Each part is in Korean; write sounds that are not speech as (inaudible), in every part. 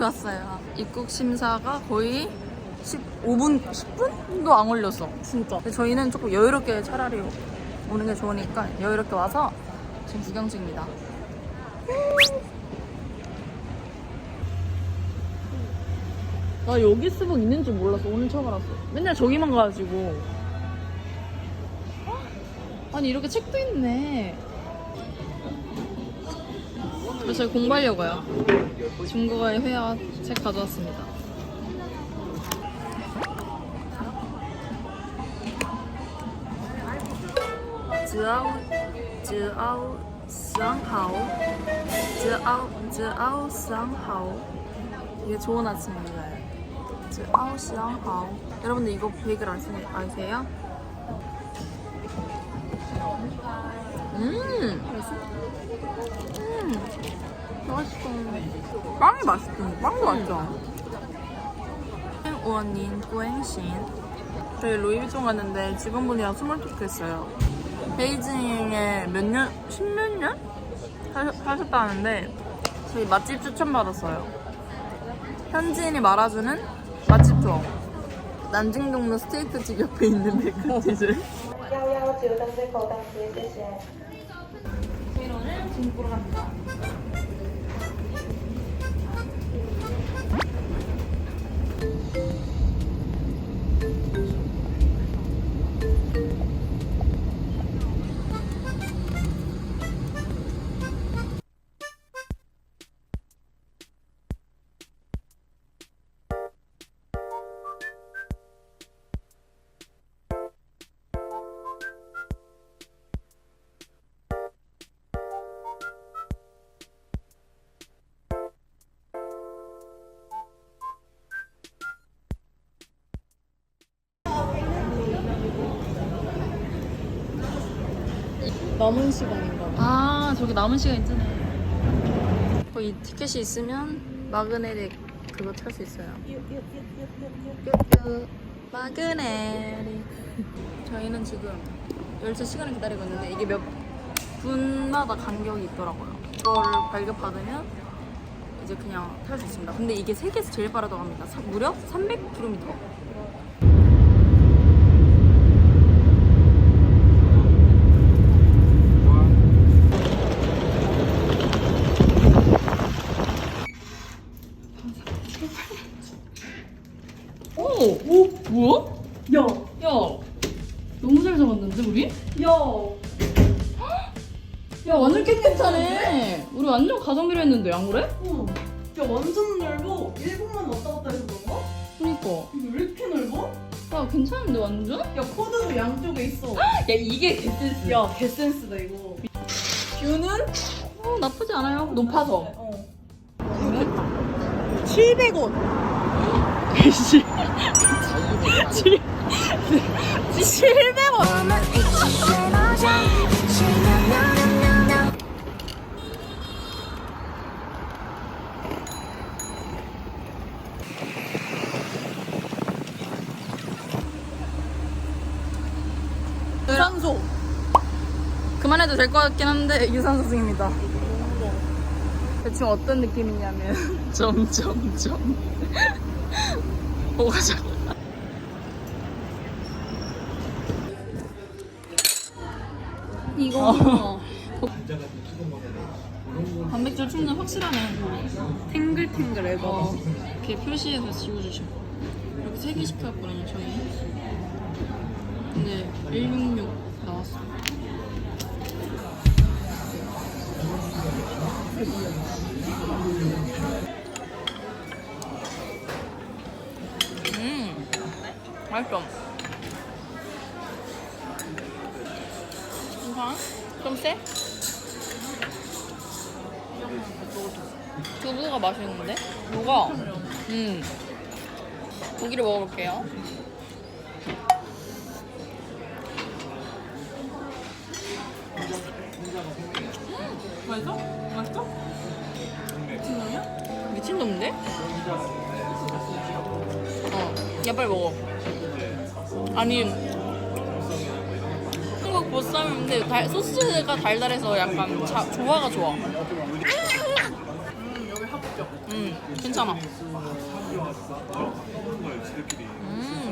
왔어요. 입국 심사가 거의 15분, 10분도 안 걸렸어. 진짜. 근데 저희는 조금 여유롭게 차라리 오는 게 좋으니까 여유롭게 와서 지금 구경 중입니다. 나 여기 스벅 있는 줄 몰랐어. 오늘 처음 알았어. 맨날 저기만 가가지고. 아니 이렇게 책도 있네. 아, 저희 공부하려고요. 중국어의 회화 책 가져왔습니다. 즈아오 즈아오 쌍하오 즈아오 즈아오 쌍하오 이게 좋은 아침입니다. 즈아오 쌍하오 여러분들 이거 베이글 아세요? 음 음, 맛있어. 빵이 맛있어. 빵도 맛있어. 원인 꾸행신. 저희 루이비통 갔는데 직원분이랑 스몰 토크 했어요. 베이징에 몇 년, 십몇 년? 사- 사셨다는데 저희 맛집 추천받았어요. 현지인이 말아주는 맛집 투어. 난징동로 스테이크집 옆에 있는 백화티즈. (laughs) 幺幺九等水口等时，谢谢。 오늘 중국으로 갑니다. 남은 시간인가 봐. 아 저기 남은 시간 있잖아요. 거기 티켓이 있으면 마그네릭 그거 탈 수 있어요. 뾰뾰 마그네릭. 저희는 지금 열차 시간을 기다리고 있는데 이게 몇 분마다 간격이 있더라고요. 그거를 발급받으면 이제 그냥 탈 수 있습니다. 근데 이게 세계에서 제일 빠르다고 합니다. 사- 무려 300km. 안 그래? 어. 야 완전 넓어. 일본만 왔다 갔다 해서 그런가? 그니까. 이거 왜 이렇게 넓어? 야 괜찮은데 완전? 야 코드도 양쪽에 있어. 야 이게 개센스. 야 개센스다 이거. 뷰는 어, 나쁘지 않아요. 높아서. 어. 700원. 씨. 700원. 해도 될 것 같긴 한데 유산소 중입니다. 대충 어떤 느낌이냐면 (laughs) 점점점 오가자. 이거 단백질 충전 확실하네. 탱글탱글해 봐. 이렇게 표시해서 지워주셔. 이렇게 세개 시켰거든요 저희. 근데 166 나왔어. 음, 맛있어. 괜찮아? 좀 세? 두부가 맛있는데? 뭐가? 음. 고기를 먹어볼게요. 어. 야 빨리 먹어. 아니 한국 보쌈인데 달, 소스가 달달해서 약간 자, 조화가 좋아. 음 합격. 음 괜찮아. 음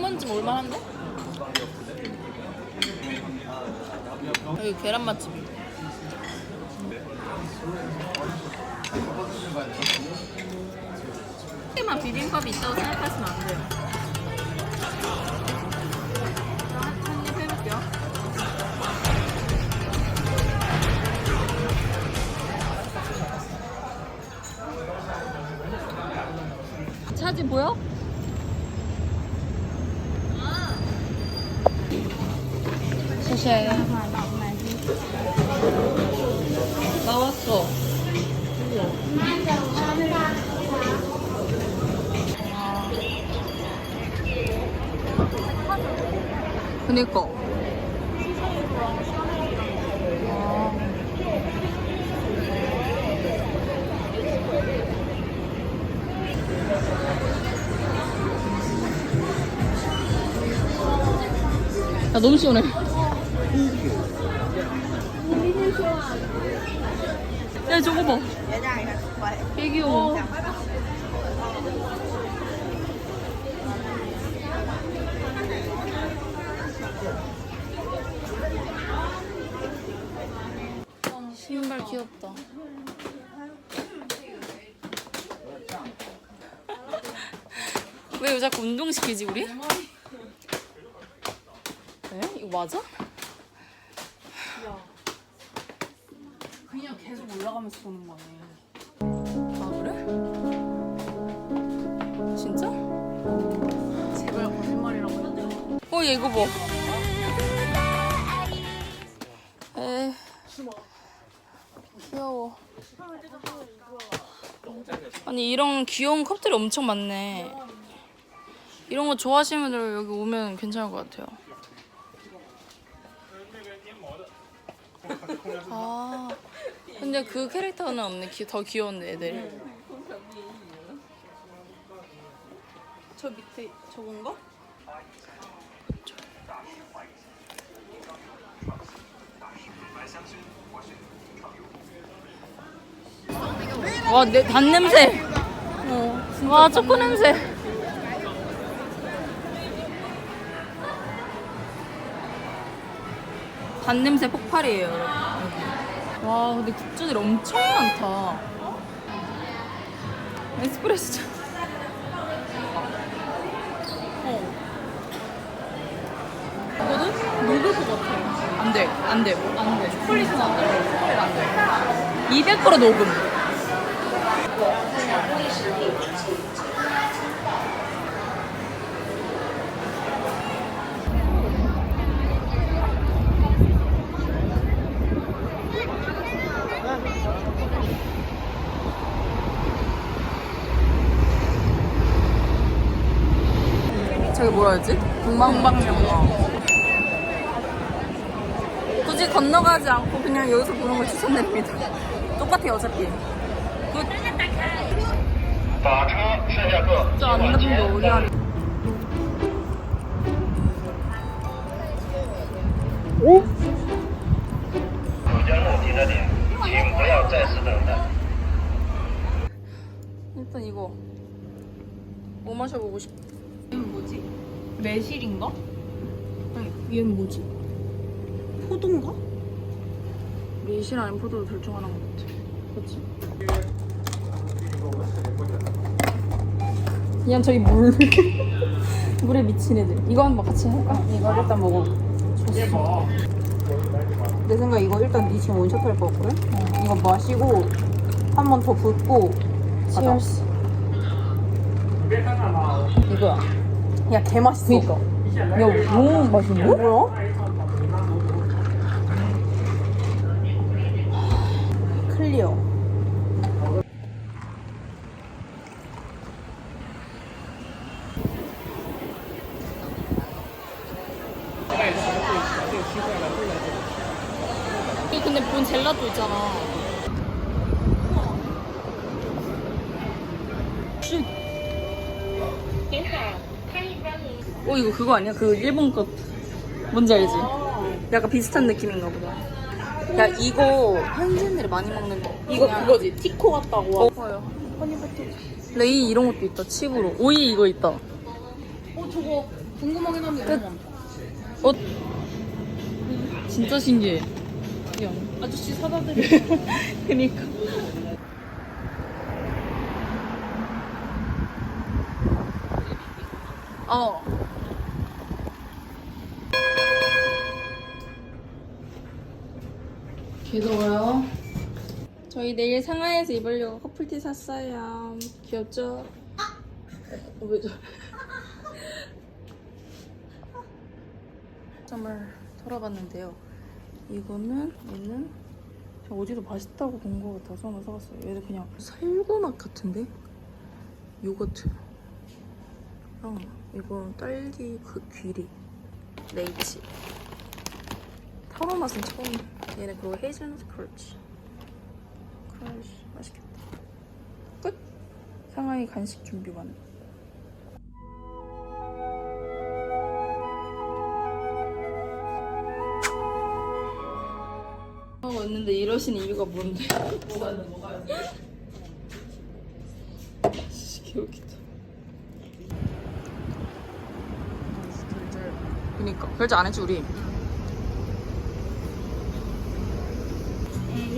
한 번쯤 올만한데? 여기 계란 맛집. 하기만 비빔밥이 있다고 생각하시면 안 돼요. 한입 해볼게요. 차지 보여?谢谢. 나왔어. 그니까. 야, 너무 시원해. 야, 저거 봐. 되게 귀여워. 신발 귀엽다. 왜 자꾸 운동시키지 우리? 에? 이거 맞아? 그냥 계속 올라가면서 보는 거네. 아 그래? 진짜? 제발 거짓말이라고 해도 어, 얘 이거 봐. 에. 귀여워. 아니, 이런 귀여운 컵들이 엄청 많네. 이런 거 좋아하시는 분들 여기 오면 괜찮을 것 같아요. 아, 근데 그 캐릭터는 없네. 귀- 더 귀여운 애들. 저 밑에 저건가? 와, 내, 단 냄새. 와, 초코 냄새. 단 냄새 폭발이에요, 여러분. 와, 근데 굿즈들이 엄청 많다. 에스프레소 잔. 어. 이거는 녹을 것 같아. 안 돼, 안 돼, 안 돼. 초콜릿은 안 돼. 초콜릿 안 돼. 200% 녹음. 저기 뭐라 했지? 동방박명어. 굳이 건너가지 않고 그냥 여기서 보는 걸 추천드립니다. 똑같아요, 어차피. 굿. 打车，剩下客 진짜 안 나쁜 거 어디 하니? 오? 口江路停车点，请不要再次等待。 일단 이거 뭐 마셔보고 싶어? 얘는 뭐지? 매실인가? 아니, 얘는 뭐지? 포도인가? 매실 아닌 포도도 둘 중 하나인 것 같아. 그렇지? 그냥 저기 물 (laughs) 물에 미친 애들. 이거 한번 같이 할까? 이거 일단 먹어. 내 생각 에 이거 일단 니 지금 원샷 할 거거든? 이거 마시고 한 번 더 붓고 가자. 치얼스. 이거야. 야, 개 맛있어. 그니까. 야, 너무 맛있는데? 뭐야? 클리어. 여기 근데 본 젤라또 있잖아. 어 이거 그거 아니야? 그 일본 것 뭔지 알지? 약간 비슷한 느낌인가 보다. 야 이거 현지인들이 많이 먹는 거. 이거 그거지. 티코 같다고. 어, 먹어요. 레이 이런 것도 있다. 칩으로. 오이 이거 있다. 어, 저거 궁금하긴 한데. 끝. 어? 진짜 신기해. 아저씨 사다 드려. (laughs) 그니까. 어. 귀여워요. 저희 내일 상하이에서 입으려고 커플티 샀어요. 귀엽죠? 어, 왜 저래? 정말 털어봤는데요. 이거는 얘는 저 어디서 맛있다고 본 것 같아서 하나 사봤어요. 얘는 그냥 살구맛 같은데? 요거트. 랑 이건 딸기 그 귀리. 레이치. 타로 맛은 처음. 얘는 그리고 헤이즐넛 크러치. 크러치 맛있겠다. 끝. 상하이 간식 준비 완. 하고 왔는데 이러시는 이유가 뭔데? 뭐가 뭐가 개웃기다. 그니까 결제 안 했지 우리.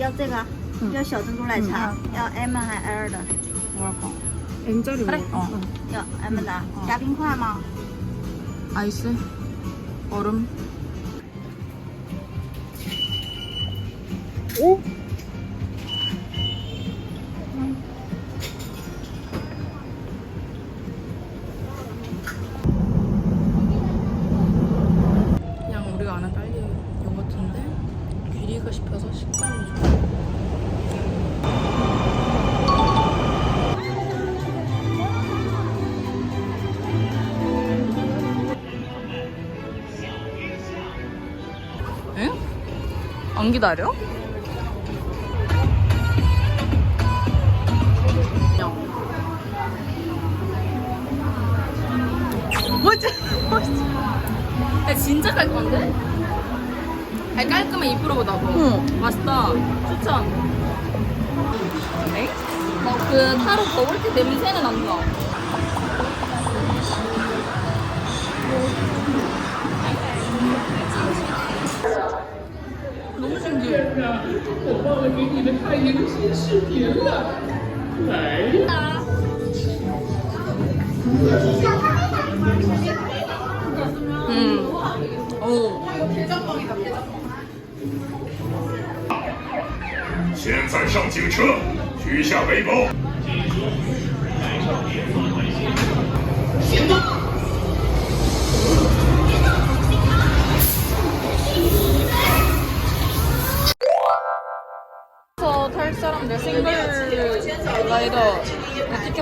要这个，要小珍珠奶茶，要 M 还 L 的？ 뭐랄까? M짜리 그래. 어. 要 M 的，加冰块吗？ 아이스 얼음. 오? 안 기다려? 뭐지? 뭐지? 야, 진짜 깔끔한데? 아니, 깔끔해 2%보다 더. 응. 맛있다. 추천. 네? 나그 타로 버블티 냄새는 안 나. 天呐我忘了给你们看迎新视频了来呀嗯哦现在上警车取下背包。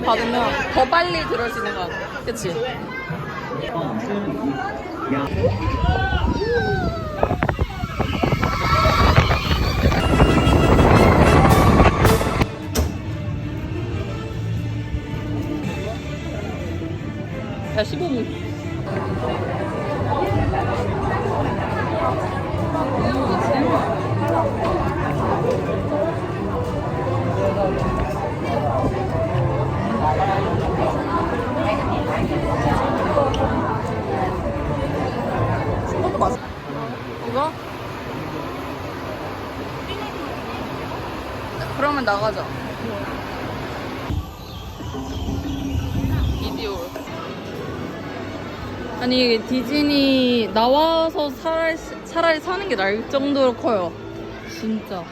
티켓 받으면 더 빨리 들어올 수 있는 거 같아. 그치? 야, 15분. 이거? 그러면 나가자. 아니 이게 디즈니 나와서 차라리, 차라리 사는 게 나을 정도로 커요. 진짜.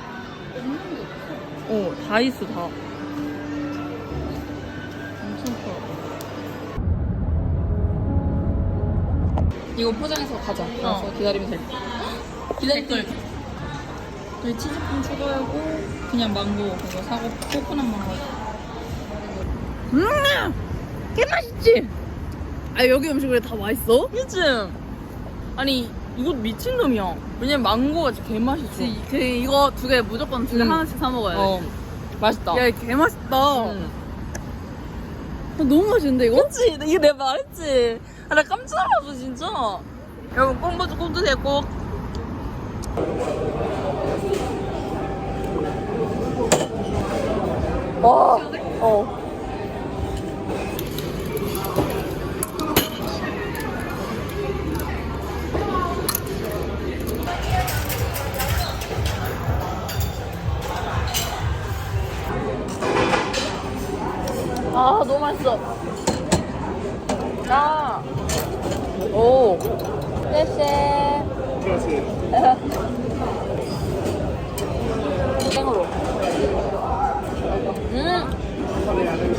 어, 다 있어 다. 엄청 커. 이거 포장해서 가자. 가서 기다리면 될 듯. 기다릴 걸. 저희 치즈빵 추가하고 그냥 망고 그거 사고 코코넛 망고. 음, 개 맛있지. 아, 여기 음식이 다 맛있어? 그치? 아니 이거 미친 놈이야. 왜냐면 망고가 진짜 개 맛있어. 그, 이거 두 개 무조건 두 개 음. 하나씩 사 먹어야 돼. 어, 맛있다. 야, 개 맛있다. 음. 너무 맛있는데 이거? 그치? 이게 내가 말했지. 아, 나 깜짝 놀랐어 진짜. 여러분 꼭 먼저 꼭 드세요 와. 어. 아 너무 맛있어. 아. 오. 쎄쎄. 땡으로. 음.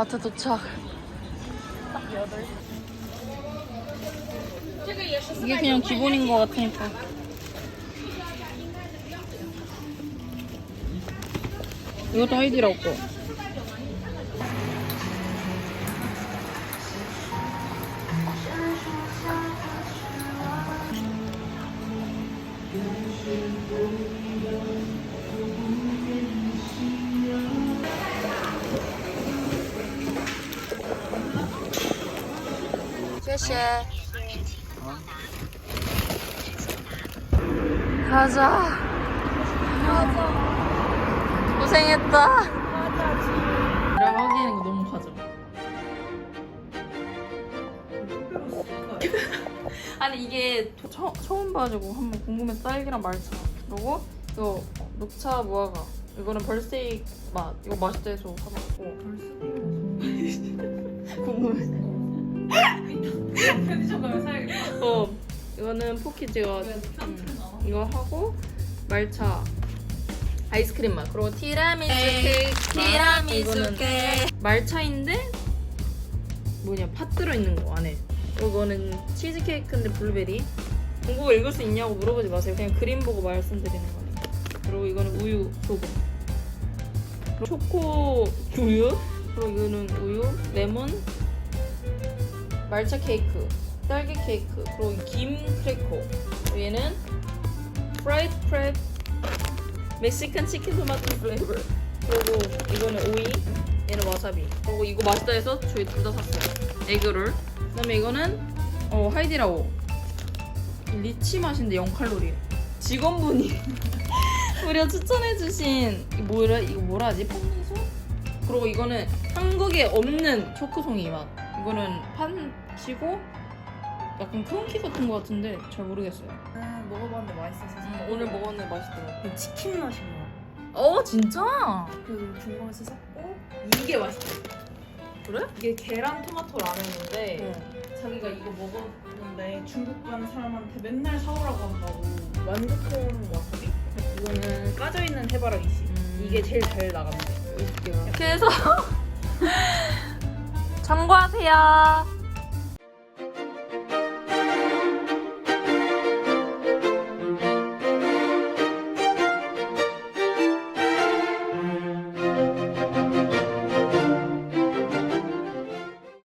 마트 도착. 이게 그냥 기본인 것 같으니까. 이것도 하이디라고 거. 쉐쉐. 가자. 고생했다. 내가 하기에는 이거 너무 가져. (laughs) 아니 이게 도- 처, 처음 봐가지고 한번 궁금해서 딸기랑 말차 그리고 이거 녹차 무화과 이거는 벌스테이크 맛 이거 맛있다 해서 사봤고 궁금해 편의점 가면 사야겠다. 어 이거는 포키즈가 음, 이거 하고 말차. 아이스크림 맛. 그리고 티라미수 케이크. 티라미수 케이크. 말차인데 뭐냐 팥 들어있는 거 안에. 이거는 치즈케이크인데 블루베리. 공국어 읽을 수 있냐고 물어보지 마세요. 그냥 그림 보고 말씀드리는 거니까 그리고 이거는 우유 소금. 그리고 초코 우유. 그리고 이거는 우유 레몬 말차 케이크 딸기 케이크 그리고 김 그리고 얘는 프라이드 크랩 멕시칸 치킨 토마토 플레이버 그리고 이거는 오이 얘는 와사비. 그리고 이거 맛있다 해서 저희 둘 다 샀어요. 에그롤. 그다음에 이거는 어 하이디라오. 리치 맛인데 0칼로리. 직원분이 (laughs) 무려 추천해주신 이 뭐라 이거 뭐라 하지? 팥미소? 그리고 이거는 한국에 없는 초코송이 맛 이거는 판치고 약간 크런키 같은 거 같은데 잘 모르겠어요 아, 먹어봤는데 맛있어서. 음, 오늘 먹었는데 맛있더라고 치킨 맛인 거. 어 진짜? 그래서 궁금해서 샀고 이게 맛있어 그래? 이게 계란 토마토 라면인데 응. 자기가 이거 먹었는데 중국 가는 사람한테 맨날 사오라고 한다고 완두콩 와사비? 이거는 까져있는 해바라기씨 음. 이게 제일 잘 나갑니다 이렇게 해서 참고하세요